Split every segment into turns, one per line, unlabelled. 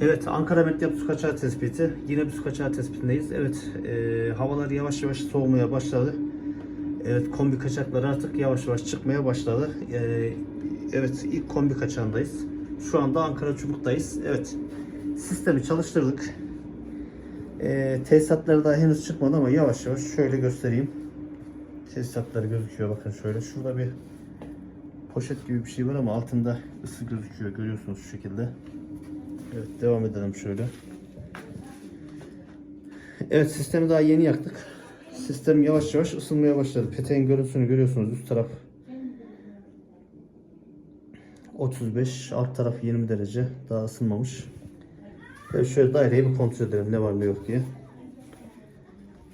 Evet, Ankara Medyap su kaçağı tespiti. Yine bir su kaçağı tespitindeyiz. Evet, e, havalar yavaş yavaş soğumaya başladı. Evet, kombi kaçakları artık yavaş yavaş çıkmaya başladı. E, evet, ilk kombi kaçağındayız. Şu anda Ankara Çubuk'tayız. Evet, sistemi çalıştırdık. E, tesisatları daha henüz çıkmadı ama yavaş yavaş şöyle göstereyim. Tesisatları gözüküyor bakın şöyle. Şurada bir poşet gibi bir şey var ama altında ısı gözüküyor. Görüyorsunuz şu şekilde. Evet devam edelim şöyle. Evet sistemi daha yeni yaktık. Sistem yavaş yavaş ısınmaya başladı. Peteğin görüntüsünü görüyorsunuz üst taraf 35 alt taraf 20 derece daha ısınmamış. Evet şöyle daireyi bir kontrol edelim ne var ne yok diye.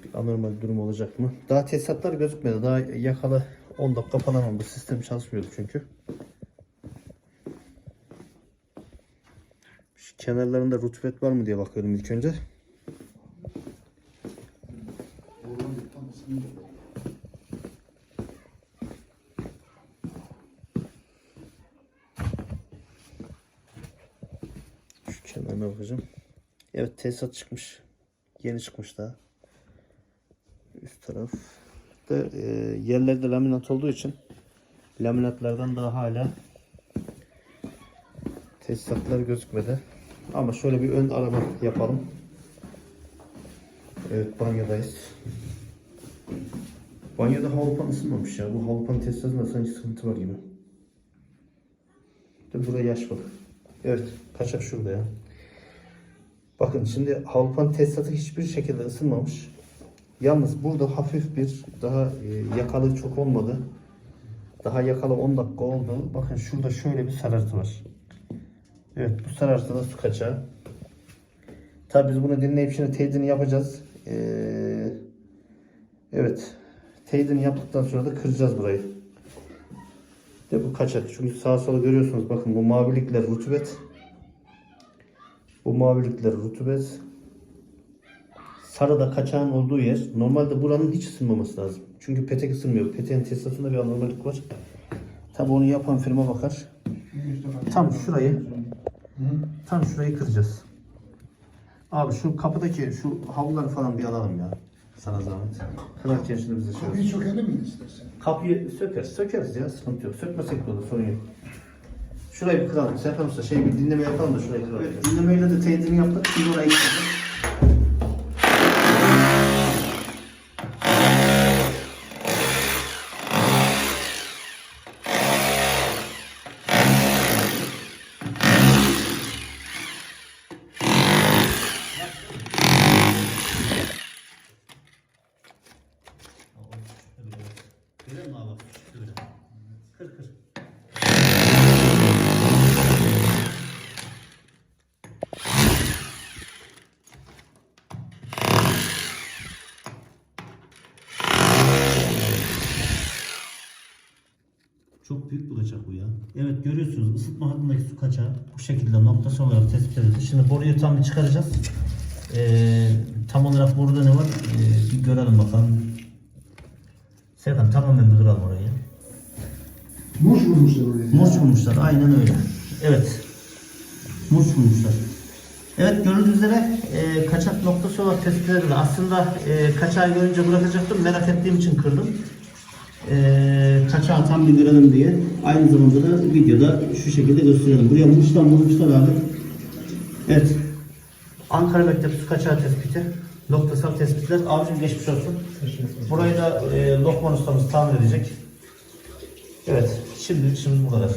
Bir anormal durum olacak mı? Daha tesisatlar gözükmedi. Daha yakalı 10 dakika falan oldu. Sistem çalışmıyordu çünkü. Şu kenarlarında rutubet var mı diye bakıyordum ilk önce. Şu kenarına bakacağım. Evet tesisat çıkmış. Yeni çıkmış daha. Üst taraf. Da, e, yerlerde laminat olduğu için laminatlardan daha hala tesisatlar gözükmedi. Ama şöyle bir ön arama yapalım. Evet banyodayız. Banyoda havlupan ısınmamış ya. Bu havlupan tesisatında sanki sıkıntı var gibi. De burada yaş var. Evet kaçak şurada ya. Bakın şimdi havlupan tesisatı hiçbir şekilde ısınmamış. Yalnız burada hafif bir daha e, yakalı çok olmadı. Daha yakalı 10 dakika oldu. Bakın şurada şöyle bir sarartı var. Evet bu sarartıda su kaçağı. Tabi biz bunu dinleyip şimdi teyidini yapacağız. Ee, evet. Teyidini yaptıktan sonra da kıracağız burayı. De bu kaçak. Çünkü sağa sola görüyorsunuz. Bakın bu mavilikler rutubet. Bu mavilikler rutubet. Sarıda kaçağın olduğu yer. Normalde buranın hiç ısınmaması lazım. Çünkü petek ısınmıyor. Peteğin tesisatında bir anormallik var. Tabi onu yapan firma bakar. Tam şurayı tam şurayı kıracağız. Abi şu kapıdaki şu havluları falan bir alalım ya. Sana zahmet. Kırarken şimdi bize şey olsun.
Kapıyı çökelim mi istersen?
Kapıyı sökeriz. Sökeriz ya sıkıntı yok. Sökmesek de olur sorun yok. Şurayı bir kıralım. Serkan Usta şey bir dinleme yapalım da şurayı kıralım. Evet, dinlemeyle de teyidini yaptık. Şimdi orayı kıracağız. Çok büyük bir kaçak bu ya. Evet görüyorsunuz ısıtma hattındaki su kaçağı bu şekilde noktası olarak tespit edildi. Şimdi boruyu tam bir çıkaracağız. Ee, tam olarak burada ne var? Ee, bir görelim bakalım. Serkan tamamen bir kıralım orayı.
Muş vurmuşlar oraya.
Murç vurmuşlar aynen öyle. Evet. Murç vurmuşlar. Evet gördüğünüz üzere e, kaçak noktası olarak tespit edildi. Aslında e, kaçağı görünce bırakacaktım. Merak ettiğim için kırdım. E, kaçağı tam bir görelim diye. Aynı zamanda da videoda şu şekilde gösterelim. Buraya murçtan vurmuşlar abi. Evet. Ankara Mektep su kaçağı tespiti. Noktasal tespitler. Abicim geçmiş olsun. Burayı da e, Lokman ustamız tamir edecek. Evet. Şimdi şimdi bu kadar.